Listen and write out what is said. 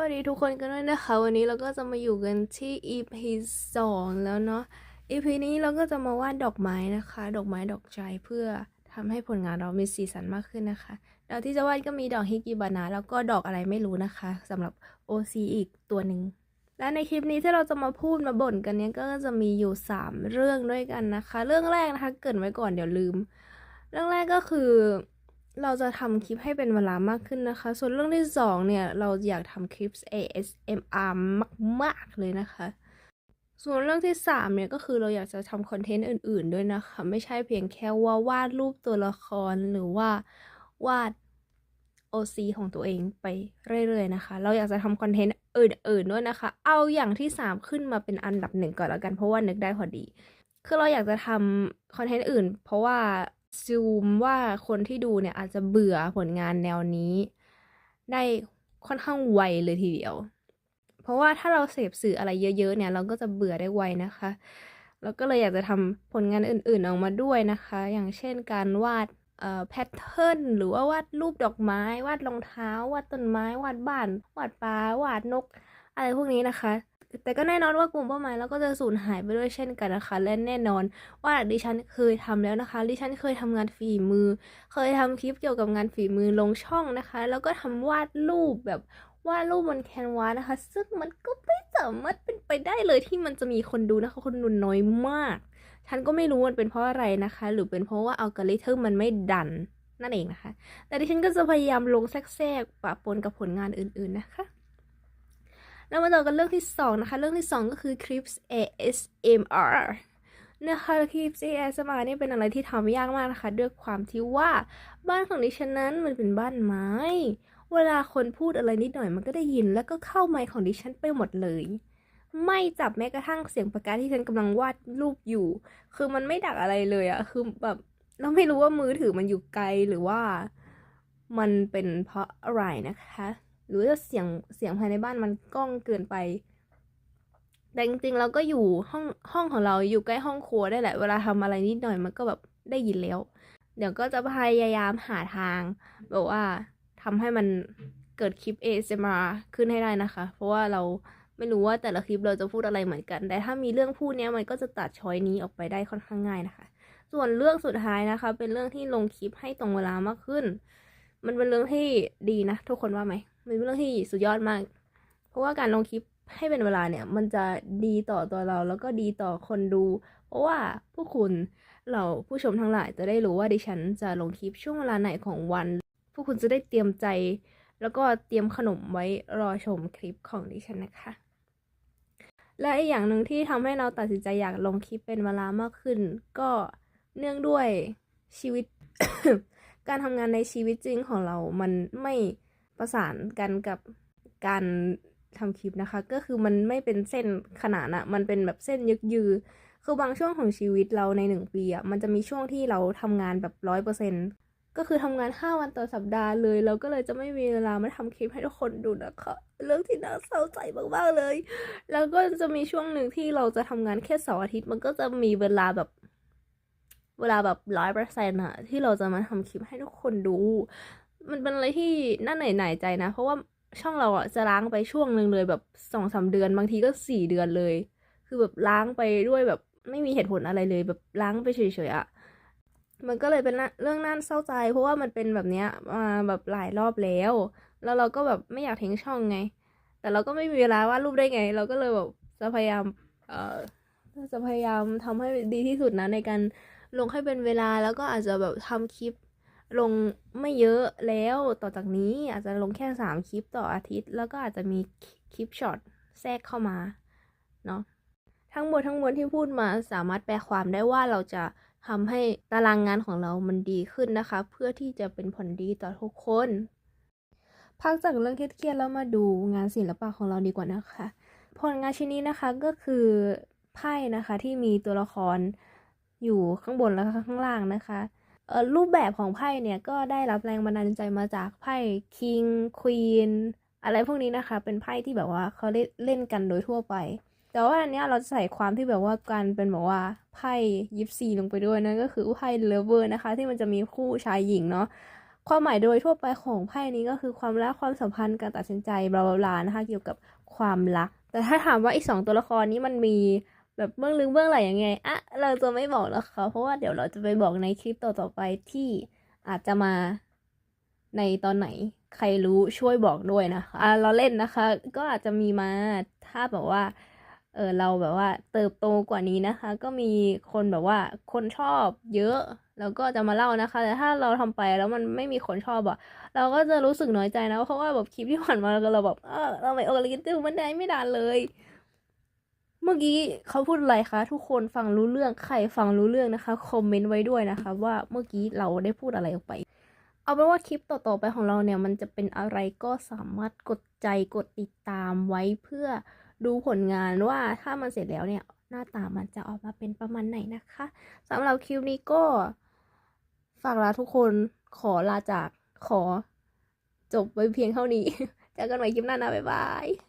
วัสดีทุกคนกันด้วยนะคะ วันนี้เราก็จะมาอยู่กันที่ EP สองแล้วเนาะ EP นี้เราก็จะมาวาดดอกไม้นะคะ ดอกไม้ดอกใจเพื่อทำให้ผลงานเรามีสีสันมากขึ้นนะคะดอกที่จะวาดก็มีดอกฮิกิบานะแล้วก็ดอกอะไรไม่รู้นะคะสำหรับ OC อีกตัวหนึ่งและในคลิปนี้ที่เราจะมาพูดมาบ่นกันเนี้ยก็จะมีอยู่ 3 เรื่องด้วยกันนะคะ เรื่องแรกนะคะ เกินไว้ก่อนเดี๋ยวลืม เรื่องแรกก็คือ เราจะทำคลิปให้เป็นเวลามากขึ้นนะคะ ส่วนเรื่องที่สองเนี่ย เราอยากทำคลิป ASMR มาก ๆ เลยนะคะ ส่วนเรื่องที่สามเนี่ยก็คือเราอยากจะทำคอนเทนต์อื่น ๆ ด้วยนะคะ ไม่ใช่เพียงแค่ว่าวาดรูปตัวละครหรือว่าวาด OC ของตัวเองไปเรื่อย ๆ นะคะ เราอยากจะทำคอนเทนต์อื่น ๆ ด้วยนะคะ เอาอย่างที่สามขึ้นมาเป็นอันดับหนึ่งก่อนแล้วกันเพราะว่านึกได้พอดี คือเราอยากจะทำคอนเทนต์อื่น เพราะว่า ซูมว่าคนที่ดูเนี่ยอาจจะเบื่อผลงานแนวนี้ ได้ค่อนข้างไวเลยทีเดียว เพราะว่าถ้าเราเสพสื่ออะไรเยอะ ๆ เนี่ย เราก็จะเบื่อได้ไวนะคะแล้วก็เลยอยากจะทำผลงานอื่น ๆ ออกมาด้วยนะคะ อย่างเช่นการวาดเอ่อแพทเทิร์นหรือว่าวาดรูปดอกไม้ วาดรองเท้า วาดต้นไม้ วาดบ้าน วาดปลาวาดนก อะไรพวกนี้นะคะ แต่ก็แน่นอนว่ากลุ่มเป้าหมายเราก็จะสูญหายไปด้วยเช่นกันนะคะ และแน่นอนว่าดิฉันเคยทำแล้วนะคะ ดิฉันเคยทำงานฝีมือ เคยทำคลิปเกี่ยวกับงานฝีมือลงช่องนะคะ แล้วก็ทำวาดรูปแบบวาดรูปบนแคนวาสนะคะ ซึ่งมันก็ไม่สามารถเป็นไปได้เลยที่มันจะมีคนดูนะคะ คนดูน้อยมาก ฉันก็ไม่รู้มันเป็นเพราะอะไรนะคะ หรือเป็นเพราะว่าอัลกอริทึมมันไม่ดันนั่นเองนะคะ แต่ดิฉันก็จะพยายามลงแทรกๆปะปนกับผลงานอื่นๆนะคะ แล้วมาต่อกันเรื่องที่สองนะคะ เรื่องที่สองก็คือคลิป ASMR นะคะคลิป ASMR นี่เป็นอะไรที่ทำยากมากนะคะ ด้วยความที่ว่าบ้านของดิฉันนั้นมันเป็นบ้านไม้ เวลาคนพูดอะไรนิดหน่อยมันก็ได้ยิน แล้วก็เข้าไมค์ของดิฉันไปหมดเลย ไม่จับแม้กระทั่งเสียงประกาที่ฉันกำลังวาดรูปอยู่ คือมันไม่ดักอะไรเลยอะคือแบบเราไม่รู้ว่ามือถือมันอยู่ไกลหรือว่า มันเป็นเพราะอะไรนะคะ หรือว่าเสียงเสียงภายในบ้านมันก้องเกินไป แต่จริงๆเราก็อยู่ห้องห้องของเราอยู่ใกล้ห้องครัวได้แหละ เวลาทำอะไรนิดหน่อยมันก็แบบได้ยินแล้ว เดี๋ยวก็จะพยายามหาทางแบบว่าทำให้มันเกิดคลิป ASMR ขึ้นให้ได้นะคะ เพราะว่าเราไม่รู้ว่าแต่ละคลิปเราจะพูดอะไรเหมือนกัน แต่ถ้ามีเรื่องพูดเนี้ยมันก็จะตัดช้อยนี้ออกไปได้ค่อนข้างง่ายนะคะ ส่วนเรื่องสุดท้ายนะคะ เป็นเรื่องที่ลงคลิปให้ตรงเวลามากขึ้น มันเป็นเรื่องที่ดีนะ ทุกคนว่าไหม มันเป็นเรื่องที่สุดยอดมาก เพราะว่าการลงคลิปให้เป็นเวลาเนี่ย มันจะดีต่อตัวเราแล้วก็ดีต่อคนดู เพราะว่าผู้คุณเราผู้ชมทั้งหลายจะได้รู้ว่าดิฉันจะลงคลิปช่วงเวลาไหนของวัน ผู้คุณจะได้เตรียมใจ แล้วก็เตรียมขนมไว้รอชมคลิปของดิฉันนะคะ และอีกอย่างหนึ่งที่ทำให้เราตัดสินใจอยากลงคลิปเป็นเวลามากขึ้น ก็เนื่องด้วยชีวิต การทำงานในชีวิตจริงของเรามันไม่ ประสานกันกับการทำคลิปนะคะ ก็คือมันไม่เป็นเส้นขนานอะมันเป็นแบบเส้นยึกยือ คือบางช่วงของชีวิตเราในหนึ่งปีอะมันจะมีช่วงที่เราทำงานแบบร้อยเปอร์เซ็นก็คือทำงานห้าวันต่อสัปดาห์เลย เราก็เลยจะไม่มีเวลามาทำคลิปให้ทุกคนดูนะคะ เรื่องที่น่าเศร้าใจมากๆเลย แล้วก็จะมีช่วงหนึ่งที่เราจะทำงานแค่สาร์อาทิตย์ มันก็จะมีเวลาแบบ เวลาแบบร้อยเปอร์เซ็นต์อะที่เราจะมาทำคลิปให้ทุกคนดู มันเป็นอะไรที่น่าเหนื่อยหน่ายใจนะ เพราะว่าช่องเราอะจะล้างไปช่วงหนึ่งเลยแบบสองสามเดือนบางทีก็สี่เดือนเลย คือแบบล้างไปด้วยแบบไม่มีเหตุผลอะไรเลย แบบล้างไปเฉยๆอะมันก็เลยเป็นเรื่องน่าเศร้าใจ เพราะว่ามันเป็นแบบเนี้ยมาแบบหลายรอบแล้ว แล้วเราก็แบบไม่อยากทิ้งช่องไง แต่เราก็ไม่มีเวลาวาดรูปได้ไง เราก็เลยแบบจะพยายามเอ่อจะพยายามทำให้ดีที่สุดนะในการลงให้เป็นเวลาแล้วก็อาจจะแบบทำคลิป ลงไม่เยอะแล้วต่อจากนี้อาจจะลงแค่สามคลิปต่ออาทิตย์ แล้วก็อาจจะมีคลิปช็อตแทรกเข้ามาเนาะทั้งหมดทั้งมวลที่พูดมาสามารถแปลความได้ว่าเราจะทำให้ตารางงานของเรามันดีขึ้นนะคะ เพื่อที่จะเป็นผลดีต่อทุกคน พักจากเรื่องเครียดๆแล้วมาดูงานศิลปะของเราดีกว่านะคะ ผลงานชิ้นนี้นะคะก็คือไพ่นะคะที่มีตัวละครอยู่ข้างบนแล้วก็ข้างล่างนะคะ รูปแบบของไพ่เนี่ยก็ได้รับแรงบันดาลใจมาจากไพ่ King Queen อะไรพวกนี้นะคะ เป็นไพ่ที่แบบว่าเขาเล่นเล่นกันโดยทั่วไป แต่ว่าอันเนี้ยเราจะใส่ความที่แบบว่าการเป็นแบบว่าไพ่ยิปซีลงไปด้วยนั่นก็คือไพ่เลเวอร์นะคะ ที่มันจะมีคู่ชายหญิงเนาะความหมายโดยทั่วไปของไพ่นี้ก็คือความรักความสัมพันธ์การตัดสินใจบลาบลานะคะ เกี่ยวกับความรัก แต่ถ้าถามว่าอีกสองตัวละครนี้มันมี แบบเบื้องลึกเบื้องหลังยังไงอะเราจะไม่บอกแล้วค่ะเพราะว่าเดี๋ยวเราจะไปบอกในคลิปต่อๆไปที่อาจจะมาในตอนไหนใครรู้ช่วยบอกด้วยนะคะอะเราเล่นนะคะ ก็อาจจะมีมาถ้าแบบว่าเออเราแบบว่าเติบโตกว่านี้นะคะ ก็มีคนแบบว่าคนชอบเยอะแล้วก็จะมาเล่านะคะ แต่ถ้าเราทำไปแล้วมันไม่มีคนชอบอะเราก็จะรู้สึกน้อยใจนะเพราะว่าแบบคลิปที่ผ่านมาเราแบบเออเราไม่โอลิกินมันได้ไม่ดันเลย เมื่อกี้เขาพูดอะไรคะ ทุกคนฟังรู้เรื่องใครฟังรู้เรื่องนะคะคอมเมนต์ไว้ด้วยนะคะ ว่าเมื่อกี้เราได้พูดอะไรออกไป เอาเป็นว่าคลิปต่อๆไปของเราเนี่ยมันจะเป็นอะไรก็สามารถกดใจกดติดตามไว้เพื่อดูผลงานว่าถ้ามันเสร็จแล้วเนี่ย หน้าตามันจะออกมาเป็นประมาณไหนนะคะสำหรับคลิปนี้ก็ฝากลาทุกคนขอลาจากขอจบไว้เพียงเท่านี้เจอกันใหม่คลิปหน้านะบ๊ายบาย